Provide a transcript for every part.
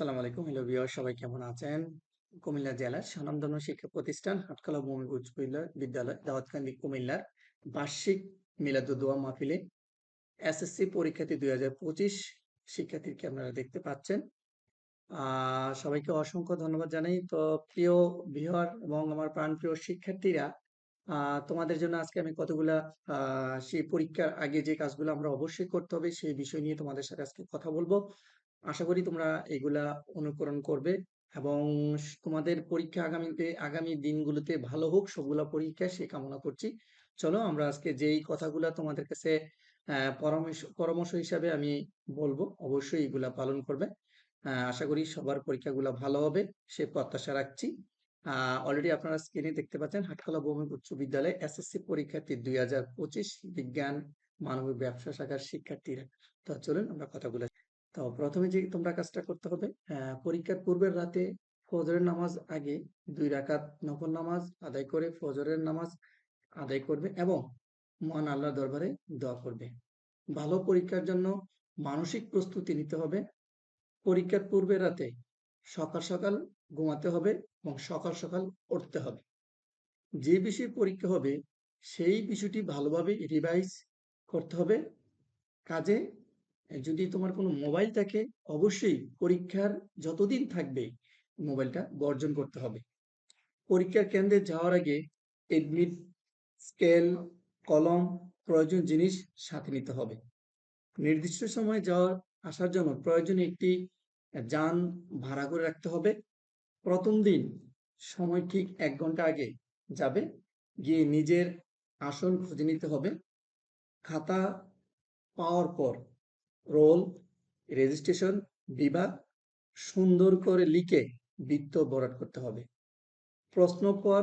আসসালামু আলাইকুম। Hello viewer সবাই কেমন আছেন? কুমিল্লা জেলার স্বনামধন্য শিক্ষা প্রতিষ্ঠান হাটকলা ভূমি উচ্চ বিদ্যালয় দাওয়াতকান্দি কুমিল্লার বার্ষিক মিলাদুদোয়া মাহফিলে এসএসসি পরীক্ষার্থী দুই হাজার পঁচিশ শিক্ষার্থীকে আপনারা দেখতে পাচ্ছেন। সবাইকে অসংখ্য ধন্যবাদ জানাই। তো প্রিয় ভিউয়ার এবং আমার প্রাণপ্রিয় শিক্ষার্থীরা তোমাদের জন্য আজকে আমি কতগুলা সেই পরীক্ষার আগে যে কাজগুলো আমরা অবশ্যই করতে হবে সেই বিষয় নিয়ে তোমাদের সাথে আজকে কথা বলব। আশা করি তোমরা এগুলা অনুকরণ করবে এবং তোমাদের পরীক্ষা আগামীতে, আগামী দিনগুলোতে ভালো হোক, সবগুলা পরীক্ষা সে কামনা করছি। চলো আমরা আজকে যেই কথাগুলা তোমাদের কাছে পরামর্শ হিসাবে আমি বলব, অবশ্যই এগুলা পালন করবে। আশা করি সবার পরীক্ষাগুলো ভালো হবে, সে প্রত্যাশা রাখছি। অলরেডি আপনারা স্ক্রিনে দেখতে পাচ্ছেন, হাটখোলা ভৌমিক উচ্চ বিদ্যালয়ে এসএসসি পরীক্ষার্থী দুই হাজার পঁচিশ বিজ্ঞান, মানবিক ব্যবসা শাখার শিক্ষার্থীরা। তো চলুন আমরা কথাগুলো তো প্রথমে যে তোমরা কাজটা করতে হবে পরীক্ষার পূর্বের রাতে ফজরের নামাজ আগে দুই রাকাত নফল নামাজ আদায় করে ফজরের নামাজ আদায় করবে এবং মহান আল্লাহর দরবারে দোয়া করবে। ভালো পরীক্ষার জন্য মানসিক প্রস্তুতি নিতে হবে। পরীক্ষার পূর্বের রাতে সকাল সকাল ঘুমাতে হবে এবং সকাল সকাল উঠতে হবে। যে বিষয়ে পরীক্ষা হবে, সেই বিষয়টি ভালোভাবে রিভাইজ করতে হবে। কাজে যদি তোমার কোনো মোবাইল থাকে, অবশ্যই পরীক্ষার যতদিন থাকবে মোবাইলটা বর্জন করতে হবে। পরীক্ষার কেন্দ্রে যাওয়ার আগে এডমিট স্কেল কলম প্রয়োজন জিনিস সাথে নিতে হবে। নির্দিষ্ট সময়ে যাওয়ার আসার জন্য প্রয়োজনে একটি যান ভাড়া করে রাখতে হবে। প্রথম দিন সময় ঠিক এক ঘণ্টা আগে যাবে, গিয়ে নিজের আসন খুঁজে নিতে হবে। খাতা পাওয়ার পর রোল রেজিস্ট্রেশন বিভাগ সুন্দর করে লিখে বৃত্ত ভরাট করতে হবে। প্রশ্ন পর,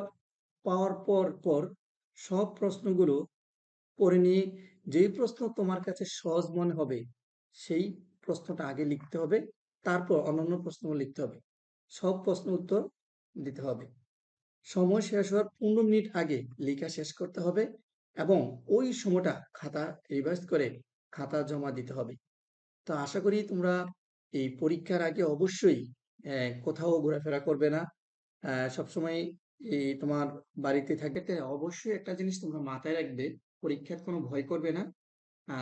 পাওয়ার পর পর সব প্রশ্নগুলো পড়ে নিয়ে যেই প্রশ্ন তোমার কাছে সহজ মনে হবে, সেই প্রশ্নটা আগে লিখতে হবে, তারপর অন্যান্য প্রশ্নগুলো লিখতে হবে। সব প্রশ্ন উত্তর দিতে হবে। সময় শেষ হওয়ার পনেরো মিনিট আগে লেখা শেষ করতে হবে এবং ওই সময়টা খাতা রিভাইজ করে খাতা জমা দিতে হবে। তো আশা করি তোমরা এই পরীক্ষার আগে অবশ্যই কোথাও ঘোরাফেরা করবে না। সবসময় এই তোমার বাড়িতে থাকবে অবশ্যই একটা জিনিস তোমরা মাথায় রাখবে পরীক্ষার কোনো ভয় করবে না।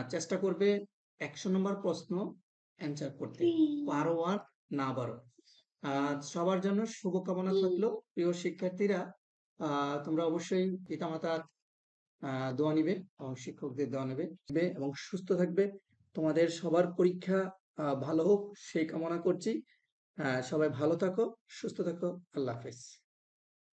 চেষ্টা করবে একশো নম্বর প্রশ্ন অ্যান্সার করতে। পারো আর না পারো। আহ, সবার জন্য শুভকামনা থাকল। প্রিয় শিক্ষার্থীরা আহ, তোমরা অবশ্যই পিতামাতার আহ, দোয়া নিবে এবং শিক্ষকদের দোয়া নেবে। এবং সুস্থ থাকবে। তোমাদের সবার পরীক্ষা ভালো হোক, সেই কামনা করছি। সবাই ভালো থাকো, সুস্থ থাকো, আল্লাহ হাফেজ।